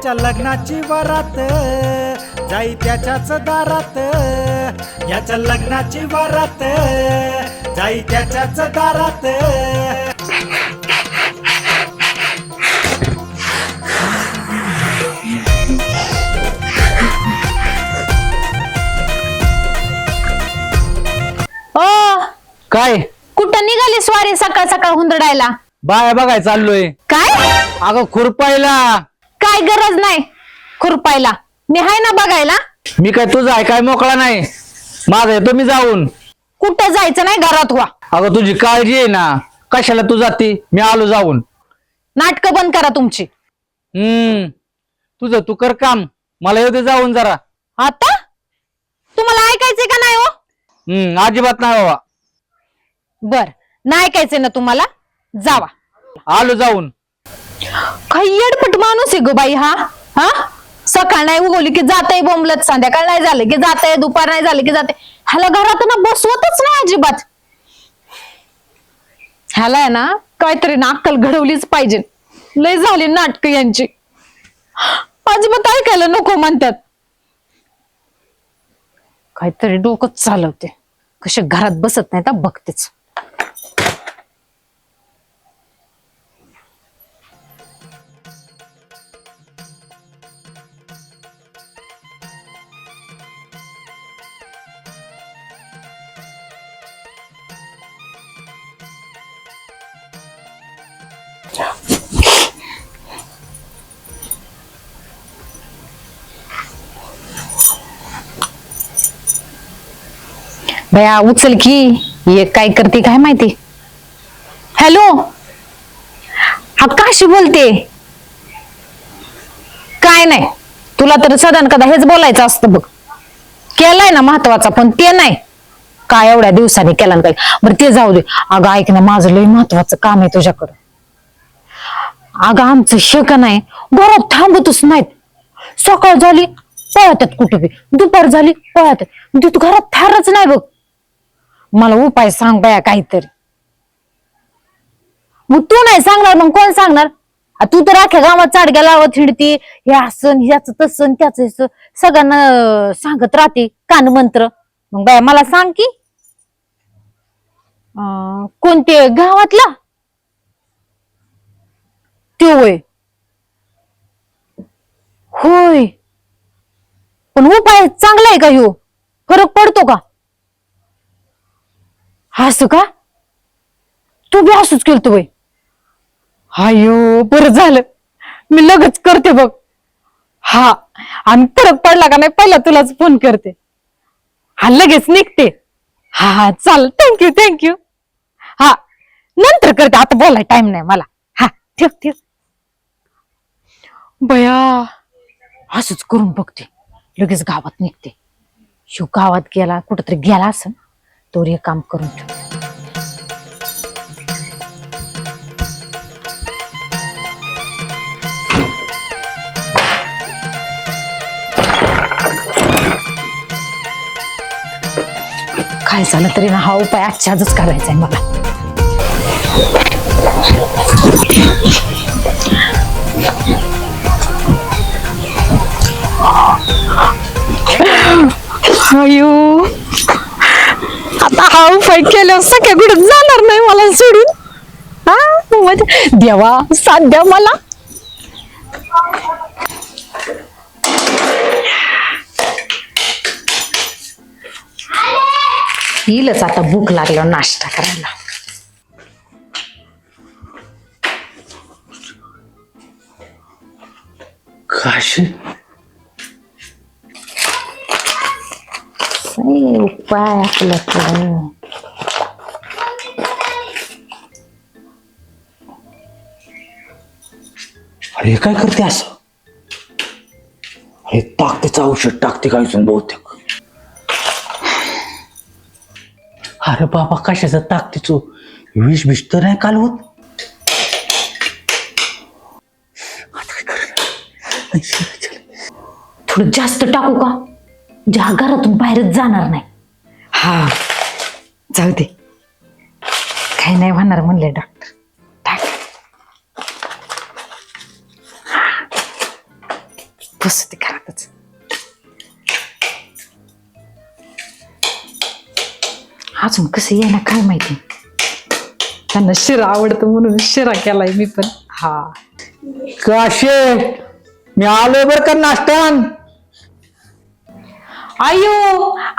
याच्या लग्नाची वरात जाई त्याच्याच दारात. याच्या लग्नाची वरात जाई त्याच्याच दारात. ओ काय? कुठं निघाली स्वारी सकाळ सकाळ हुंदडायला बाय बघाय चाललोय. काय? अगं खुरपायला. काय गरज नाही खुरपायला. मी हाय ना बघायला? मी काय तुझा आहे काय मोकळा नाही. माझा येतो मी जाऊन. कुठं जायचं नाही घरात व्हा. अगं तुझी काळजी आहे ना. कशाला तू जाती? मी आलो जाऊन. नाटक बंद करा तुमची. हम्म. तुझं तू कर काम. मला येऊ दे जाऊन जरा. आता? तुम्हाला ऐकायचंय का नाही हो? हम्म अजिबात नाही बाबा. बर नाही ऐकायचंय ना तुम्हाला? जावा. आलो जाऊन. काही येडपट माणूस आहे ग बाई हा? हा? सकाळ नाही उगवली की जाते बोंबलत संध्याकाळ नाही झालं की जाते दुपार नाही झालं की जाते ह्याला घरात ना बसवतच नाही अजिबात. ह्याला आहे ना काहीतरी ना अक्कल घडवलीच पाहिजे. लय झाली नाटक यांची. अजिबात ऐकायला नको म्हणतात. काहीतरी डोकंच चालवते. कसे घरात बसत नाही तर बघतेच भया उचल की. ये काय करते काय माहिती? हॅलो हा काशी बोलते? काय नाही. तुला तर सदन कदा हेच बोलायचं असतं बघ. केलाय ना महत्त्वाचा पण ते नाही. काय एवढ्या दिवसांनी केला ना काय? बरं ते जाऊ दे. अगं ऐक ना माझं लय महत्वाचं काम आहे तुझ्याकडं. अगं आमचं शेक नाही. घरात थांबतच नाहीत. सकाळ झाली पळतात कुठे बी. दुपार झाली पळतात तू घरात थारच नाही बघ. मला उपाय सांग बाया काहीतरी. मग तू नाही सांगणार मग कोण सांगणार? आ, तू तर अख्ख्या गावात चाडग्या लावत हिंडती. हे असन ह्याच तसं त्याच सगळ्यांना अं, सांगत राहते कान मंत्र. मग बाया मला सांग की. अं, कोणते गावातला? त्यो होय. होय. पण उपाय चांगला आहे का ह्यो? फरक पडतो का? असं का? तू बी असंच केलं बाई. हायो बरं झालं. मी लगेच करते बघ. हा आणि फरक पडला का नाही पहिला तुलाच फोन करते. हा लगेच निघते. हा हा चाल. थँक्यू थँक्यू हा नंतर करते. आता बोलाय टाइम नाही मला. हा ठेव ठेव. बया असंच करून बघते. लगेच गावात निघते. शिव गावात गेला कुठंतरी गेला असं तोवर हे काम करून ठेव. काय झालं तरी ना हा उपाय आजच्या आजच करायचा आहे मला. अयो आता हा उपाय केल्यावर सगळ्या कुठं जाणार नाही मला सोडून. हा? म्हणजे देवा साथ द्या मला. येईलच आता भूक लागल्यावर नाश्ता करायला. काशी? उपाय आपल्याकडं अरे काय करते असं? हे ताकदीचं औषध टाकते काय बहुतेक. अरे बाबा कशाचं ताकदीचं? विष बिष तर नाही कालवत आता काय करणार? आई, चल, चल. थोडं जास्त टाकू का? ज्या घरातून बाहेरच जाणार नाही. हा जाऊ दे. काही नाही होणार म्हणले डॉक्टर टाक. बस ते घरातच. अजून कसं ये ना काय माहिती? त्यांना शिरा आवडतं म्हणून शिरा केलाय मी पण. हा. काशे मी आलोय बर का नाश्तान अयो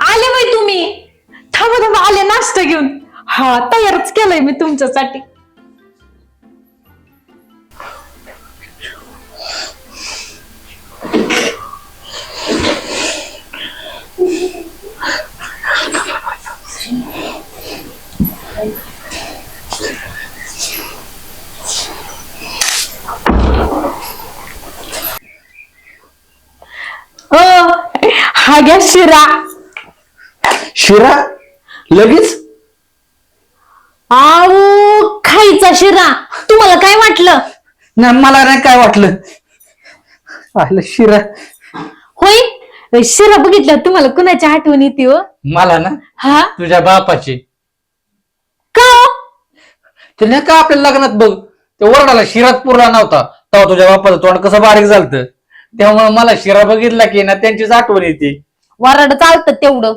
आले बाई तुम्ही. थांबा थांबा आले नाश्ता घेऊन. हा तयारच केलंय मी तुमच्यासाठी. हो, हा घ्या शिरा शिरा लगेच आऊ खायचा शिरा तुम्हाला काय वाटलं? नाही मला नाही काय वाटलं आलं शिरा होय? शिरा बघितलं तुम्हाला कुणाची आठवण येते हो? मला ना हा? तुझ्या बापाची. का हो? ते नाही का आपल्या लग्नात बघ ते वरडाला शिरात पुरला नव्हता. तेव्हा तुझ्या बापाचं तोंड कसं बारीक झालत? त्यामुळे मला शिरा बघितला की ना त्यांचीच आठवण येते. वराड चालतं तेवढं.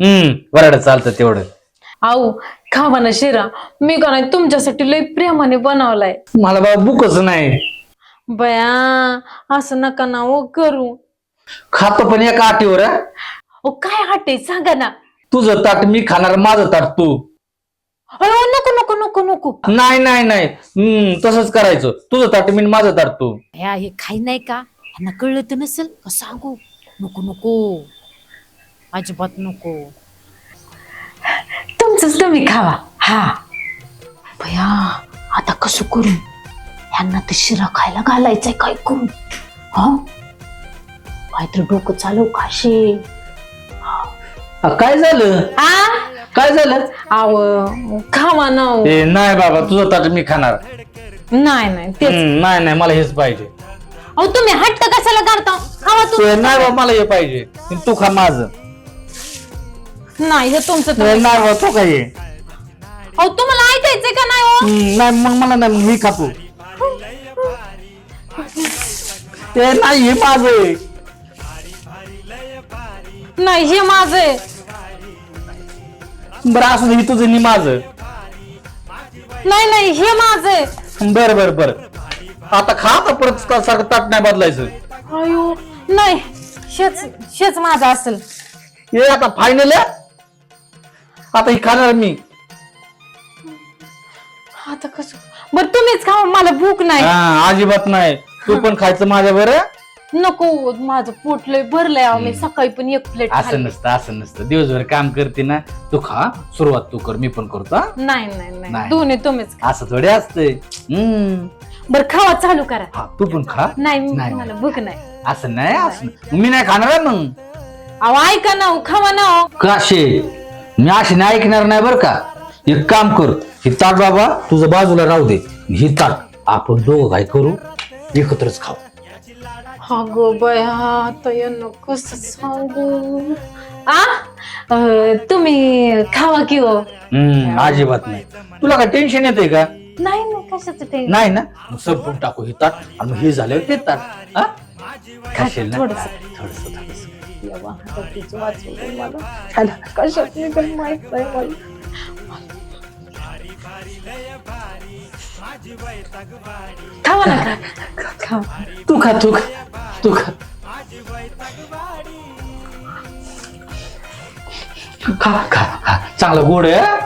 हम्म वरड चालतं तेवढं. आऊ खावा ना शिरा. मी का नाही तुमच्यासाठी लय प्रेमाने बनवलाय. मला बाबा बुकच नाही. बया असं नका ना ओ करू. खातो पण एका आटीवर हा. ओ काय हाटे सांगा ना. तुझं ताट मी खाणार माझं ताट तू. अयो नको नको नको नको. नाही नाही नाही. हम्म तसंच करायचं. तुझं ताट मी आणि माझं ताट तू. या हे काही नाही का? यांना कळलं तर नसेल का सांगू नको नको अजिबात नको तुमचंच तुम्ही खावा हा भया आता कसं करू यांना तर शिरा खायला घालायचंय काय करू हा काहीतरी डोकं चालव काशी हा, काय झालं आ काय झालं आव खावा ना हो. ए नाही बाबा तुझं ताट मी खाणार नाही नाही तेच हम्म, नाही नाही मला हेच पाहिजे अहो तुम्ही हट्ट कशाला करता? खावा तुम्ही नाही बाबा मला हे पाहिजे. पण तू खा माझं. नाही हे तुमचं तुम्ही- नाही बाबा तू काय अहो तुम्हाला ऐकायचंय का नाही हो? नाही मग मला नाही मग मी खातो. ते नाही हे माझं आहे. नाही हे माझं आहे. बरं असं हे तुझं नि माझं. नाही नाही हे माझं आहे. बर बर बर. आता खा आता परत सारखं ताट नाही बदलायचं. अयो नाही शेच शेच माझं असेल. हे आता फायनल आता ही खाणार मी. आता कसं? बर तुम्हीच खावा मला भूक नाही. हा अजिबात नाही. तू पण खायचं माझ्या बरं. नको माझं पोट लय भरलंय अहो मी सकाळी पण एक प्लेट असं नसतं असं नसतं. दिवसभर काम करते ना तू खा. सुरुवात तू कर मी पण करतो हा? नाही नाही नाही. नाही. दोन्ही तुम्हीच खा. असं थोडे असतंय. हम्म. बर खावा चालू करा. हा तू पण खा. नाही नाही, मला. भूक नाही. असं नाही असं नाही. मी नाही खाणार आहे मग. अहो ऐका ना हो, खावा ना हो. काशे मी असे नाही ऐकणार नाही बरं का. एक काम कर ही ताट बाबा तुझं बाजूला राहू दे. ही ताट आपण दोघं काय करू? एकत्रच खाऊ. हा गो बया आता यांना कसं सांगू? आ? अं, तुम्ही खावा की हो? हम्म अजिबात नाही. तुला काय टेन्शन येते का? नाही नाही कशाचं ते नाही ना मग संपून टाकू हे ताट आणि मग हे झाल्यावर ते ताट हा? खाशील ना थोडंसं. थोडंसं, थोडंसं. देवा, आता तुझं वाचवलं मला. कशात नाही पण माहीत नाही मला. खावा ना खा खावा तू खा तू खा तू खा खा खा खा चांगलं गोड आहे हा?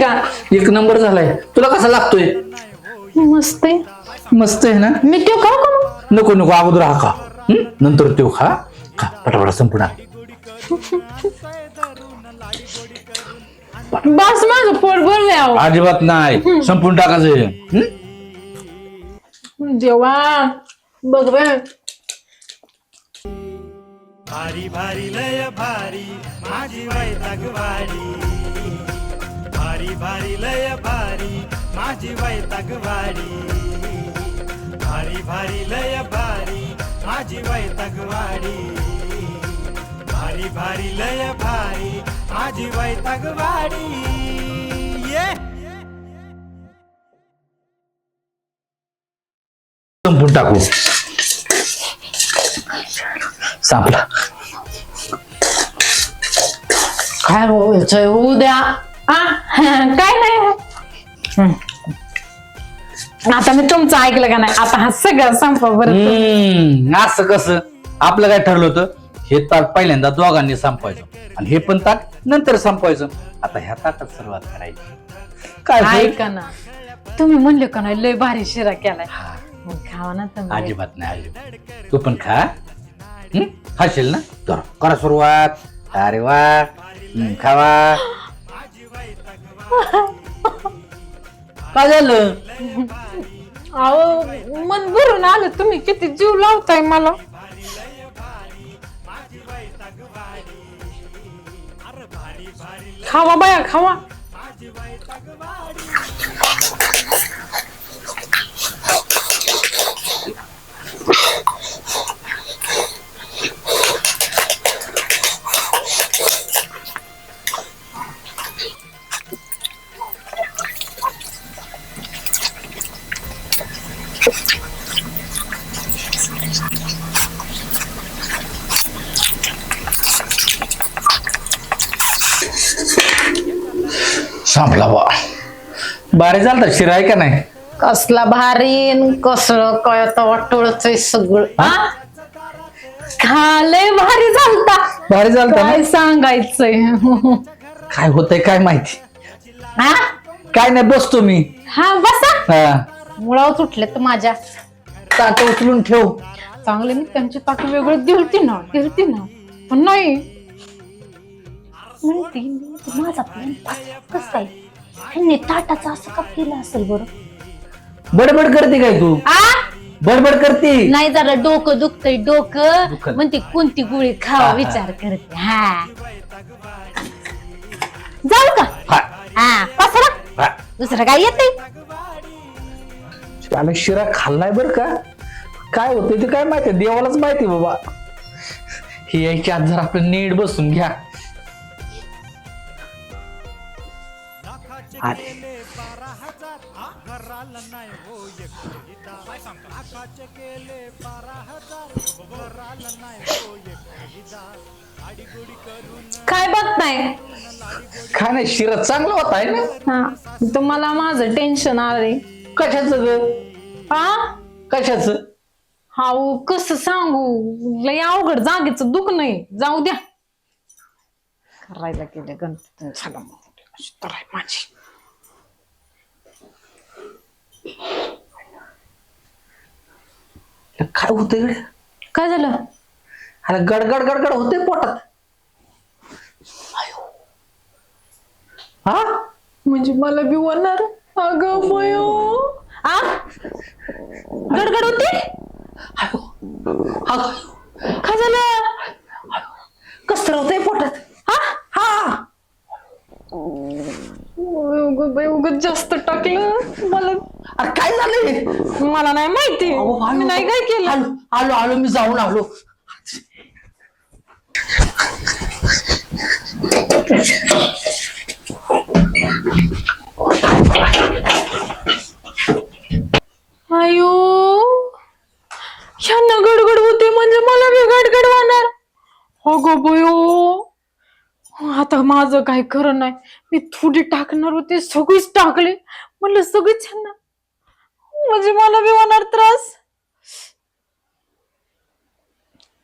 झालंय का? एक नंबर झालाय. तुला कसा लागतोय? मस्त आहे. मस्त आहे ना? मी तो खाऊ का? मग? नको नको अगोदर हा खा. हं? नंतर तो खा. खा पटापटा संपूर्ण बस माझं पोट भरलंय अहो. अजिबात नाही. संपूर्ण टाकायचं हं? देवा बघ बे भारी भारी लय भारी माझी वैतागवाडी. भारी भारी लय भारी माझी वैतागवाडी. भारी भारी लय भारी माझी वैतागवाडी. भारी भारी लय भारी माझी वैतागवाडी. ये. संपून टाकू. संपला काय होऊ द्या उद्या. काय नाही. हं. आता मी तुमचं ऐकलं का नाही? आता हा सगळं संपा बरं हम्म, असं कसं? आपलं काय ठरलं होतं? हे ताट पहिल्यांदा दोघांनी संपवायचं. आणि हे पण ताट नंतर संपवायचं. आता ह्या ताटात सुरुवात करायची. काय होईल? ऐका ना. तुम्ही म्हणले का नाही लय भारी शिरा केलाय. मग खावा ना तुम्ही. अजिबात नाही अजिबात तू पण खा. हम्म? खाशील ना? तर करा सुरुवात. अरे वा. हम्म, खावा. काय झालं? अहो मन भरून आलं तुम्ही किती जीव लावताय मला. खावा बाया खावा. संपला बा बारे चालतात शिरा आहे का नाही? कसला भारी कसं काय आता वाटोळच सगळं. हा? खाले भारी झालता भारी चालतं काय ना? सांगायचंय? काय होतंय काय माहिती? हा काय नाही बसतो मी. हा बसा. हा. मुळाव तुटले तर माझ्या. ताट उचलून ठेव. चांगले मी त्यांची ताट वेगळं दिलती ना दिलती ना. पण नाही. म्हणते मी, माझा प्लॅन कसं काय ह्यांनी ताटाचं असं का केलं असेल बरं? बडबड करते काय तू? आ? बडबड करते. नाही जरा डोकं दुखतंय डोकं. दुखत. म्हणते कोणती गोळी खावा. विचार करते. हा. जाऊ का? हा, हा. पसरा. हा. दुसरं काय येते त्याला शिरा खाल्लाय बर का? काय होतंय ते काय माहिती? देवालाच माहिती बाबा. ही यायची आज जर आपण नीट बसून घ्या. आले काय बघताय काय नाही? शिरा चांगला होता आहे ना? हा तुम्हाला माझं टेन्शन आलंय कशाच ग? हा कशाच? हाऊ कस सांगू? लय अवघड जागेचं दुख नाही. जाऊ द्या. करायला गेले गणपती. झालं मग. अशी तर आहे माझी. काय होतंय गड्या? काय झालं? अरे गडगड गडगड होते पोटात. हा? म्हणजे मला बी होणार? अगं बयो आ? गडगड होते. अगं. काय झालं? कसं होतंय पोटात. हा? हा. उग बाई, उगाच जास्त टाकलं. मला अरे काय झालंय मला नाही माहिती. अहो, आलो. मी नाही काय केलं? आलो आलो आलो मी जाऊन आलो. अयो ह्यांना गडगड होते म्हणजे मला बी गडगड होणार. अगो बयो आता माझं काय खरं नाही. मी थोडी टाकणार होते सगळीच टाकले. म्हणलं सगळीच ह्यांना म्हणजे मला बी होणार त्रास.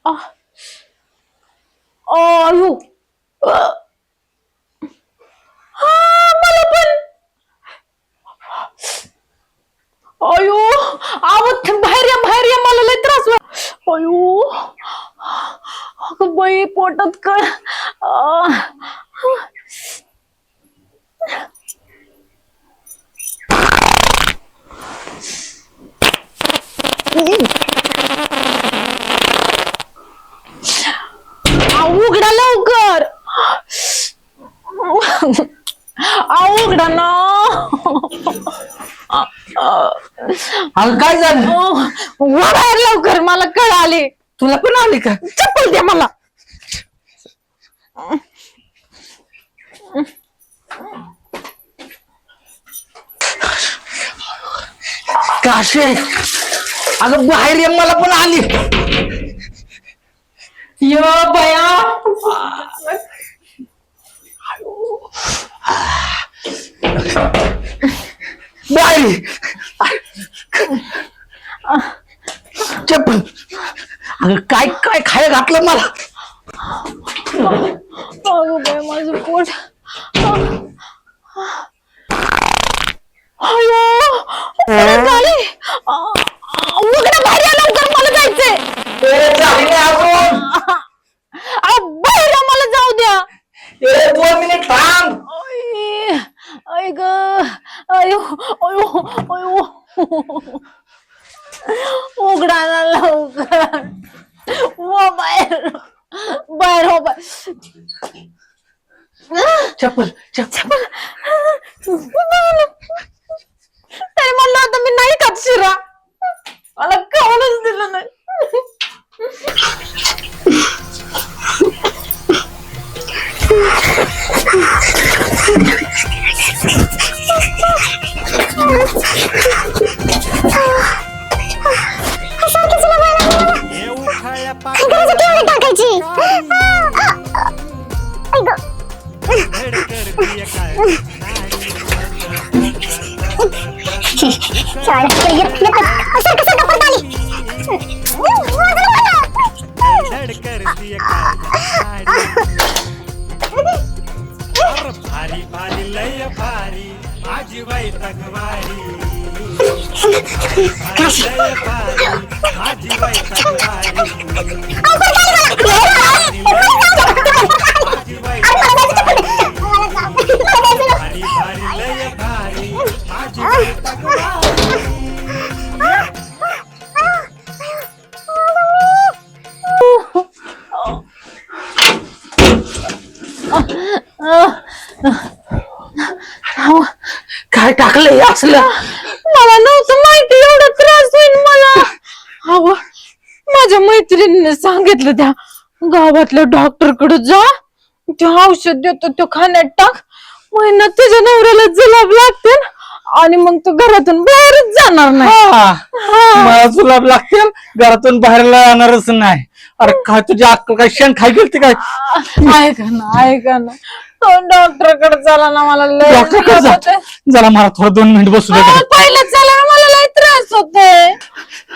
आह. मला पण. अयो आवत बाहेर या बाहेर या मला लय त्रास होय. अयो अगं बाई पोटात कळ. उघडा लवकर. उघडा ना. अगं काय झालं? बाहेर लवकर मला कळ आली तुला पण आली का? चप्पल द्या मला. काशे. अगं बाहेर ये मला पण आली. यो बया बाहेर ये. चप्पल. अगं काय काय खाय घातलं मला? अगं बाय माझं पोट. अयो. आ, उघडा बाहेर या लवकर मला जायचंय. ए, झाली नाही अजून. अहो, बाहेर या, मला जाऊ द्या. ए, दोन मिनिट थांब. पाकळ्या टाकायची. करतीये काय अरे भारी भारी लय भारी माझी वैतकवाडी भारी लय भारी माझी काय टाकलंय असलं मला नव्हतं माहिती एवढा त्रास होईल मला अहो माझ्या मैत्रिणीने सांगितलं त्या गावातल्या डॉक्टरकडे जा. ते औषध देतो तो खाण्यात टाक. महिन्यात तुझ्या नवऱ्याला जुलाब लागते आणि मग तू घरातून बाहेरच जाणार नाही. मला जुलाब लागतील घरातून बाहेर जाणारच नाही. अरे काय तुझी अक्कल काय शेण खाय गेलती काय? ऐका ना ऐका ना. तो डॉक्टरकडे चला ना मला लय डॉक्टरकडे जा. होतोय. जरा मला थोडं दोन मिनिट बसू दे. अहो, पहिलं चला ना मला लय त्रास होतोय.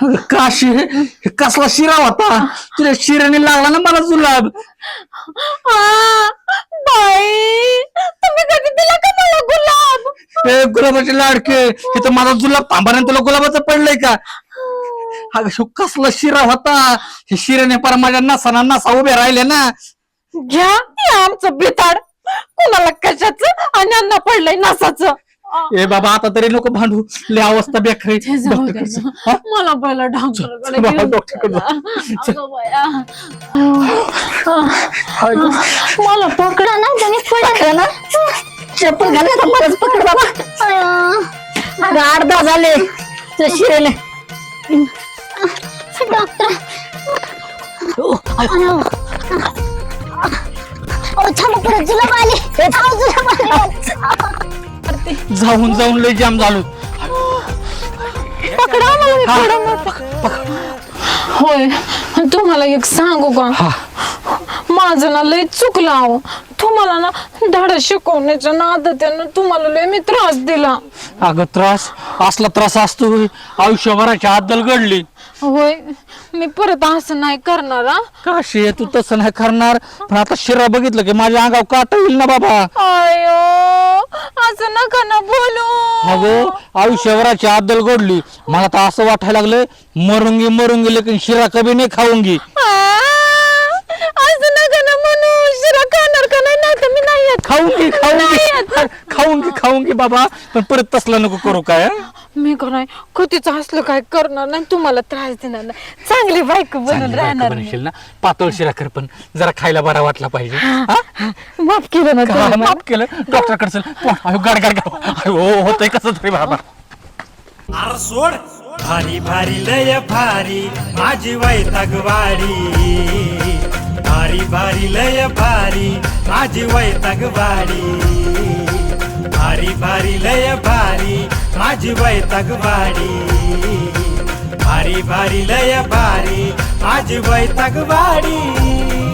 अगं, काशी हे कसला शिरा होता? तुझ्या शिऱ्याने लागला ना मला जुलाब. बाई तुम्ही कधी दिला का मला गुलाब? गुलाबाचे लाडके हे तर माझा जुलाब थांबाने तुला गुलाबाचं पडलंय का? अगं ह्यो कसला शिरा होता? हे शिऱ्याने पर माझ्या नसाना नसा उभे राहिले ना. घ्या हे आमचं बिताड कुणाला कशाचं आणि अन्ना पडलंय नसाचं. ए बाबा आता तरी नको भांडू. लय अवस्था बेकार आहे. ते जाऊ दे डॉक्टरकडे चल. ना. मला पहिला डॉक्टरकडे चल बाबा, घेऊन डॉक्टरकडे जा. जा. अगं बाया. अगं, मला पकडा ना तुम्ही पडा ना. चप्पल घाला मलाच पकड बाबा. अगं अर्धा झाले. ते शिरेले. डॉक्टर. ओ थांबा परत जुलाब आले. अहो, जुलाब आले. जाऊन जाऊन लय जाम झालो. पकडा मला मी पकडा मला पक- होय. आणि तुम्हाला एक सांगू का? माझं ना लय चुकलं अहो. तुम्हाला ना धडा शिकवण्याच्या नादात तुम्हाला लय मी त्रास दिला. अगं त्रास असला त्रास असतो होय. आयुष्यभराची आदल घडली. होय मी परत असं नाही करणार हा. काशी आहे, तू तसं नाही करणार. पण आता शिरा बघितलं की माझ्या अंगावर काट येईल ना बाबा. आयो असं नका ना बोलू. अगो आयुष्यभराची आदल घडली. मला तर असं वाटायला लागलं मरूंगी मरूंगी लेकिन शिरा कभी नाही खाऊंगी. आ, असं शिरा खाणार का नाही? नाही तर मी नाही येत. खाऊंगी खाऊंगी खाऊंगी खाऊंगी बाबा. पण परत तसलं नको करू काय हं? मी का नाही? कधीच असलं काय करणार नाही तुम्हाला त्रास देणार नाही. चांगली बायको बनून चांगली राहणार मी. बनशील ना? पातळ शिरा कर पण. जरा खायला बरा वाटला पाहिजे. हा? माफ केलं ना का तुम्ही. माफ केलं? डॉक्टरकडे चल. अयो गाड गाड गाड. हो होतंय कसं तरी बाबा. आर सोड. भारी भारी लय भारी. माझी वैतकवाडी भारी भारी लय भारी माझी वैतकवाडी भारी भारी लय भारी माझी वैतकवाडी भारी भारी लय भारी माझी वैतागवाडी.